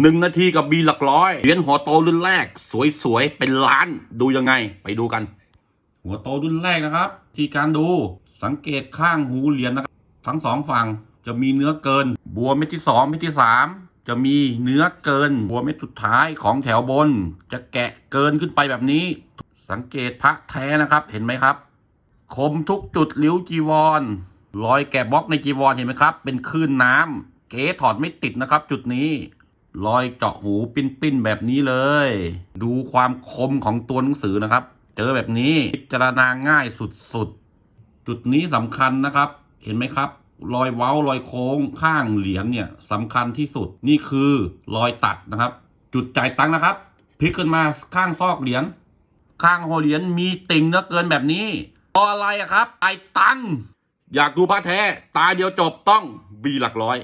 หนึ่งนาทีกับบีหลักร้อยเหรียญหัวโตรุ่นแรก สวยๆ เป็นล้านดูยังไง ไปดูกัน หัวโตรุ่นแรกนะครับ ที่การดูสังเกตข้างหูเหรียญนะครับ ทั้งสองฝั่งจะมีเนื้อเกิน บัวเม็ดที่สองเม็ดที่สามจะมีเนื้อเกิน บัวเม็ดสุดท้ายของแถวบน จะแกะเกินขึ้นไปแบบนี้ สังเกตพระแท้นะครับเห็นไหมครับ คมทุกจุดริ้วจีวรรอยแกะบล็อกในจีวรเห็นไหมครับ เป็นคลื่นน้ำเก๋ถอดไม่ติดนะครับ จุดนี้ รอยเจาะหูปิ้นๆแบบนี้เลย ดูความคมของตัวหนังสือนะครับ เจอแบบนี้พิจารณาง่ายสุดๆ จุดนี้สำคัญนะครับ เห็นไหมครับ รอยเว้ารอยโค้งข้างเหรียญเนี่ยสำคัญที่สุดนี่คือรอยตัดนะครับ จุดจ่ายตังค์นะครับพลิกขึ้นมาข้างซอกเหรียญข้างหัวเหรียญมีติ่งเนื้อเกินแบบนี้เพราะอะไรครับไอตังอยากดูพระแท้ ตาเดียวจบต้องบีหลักร้อย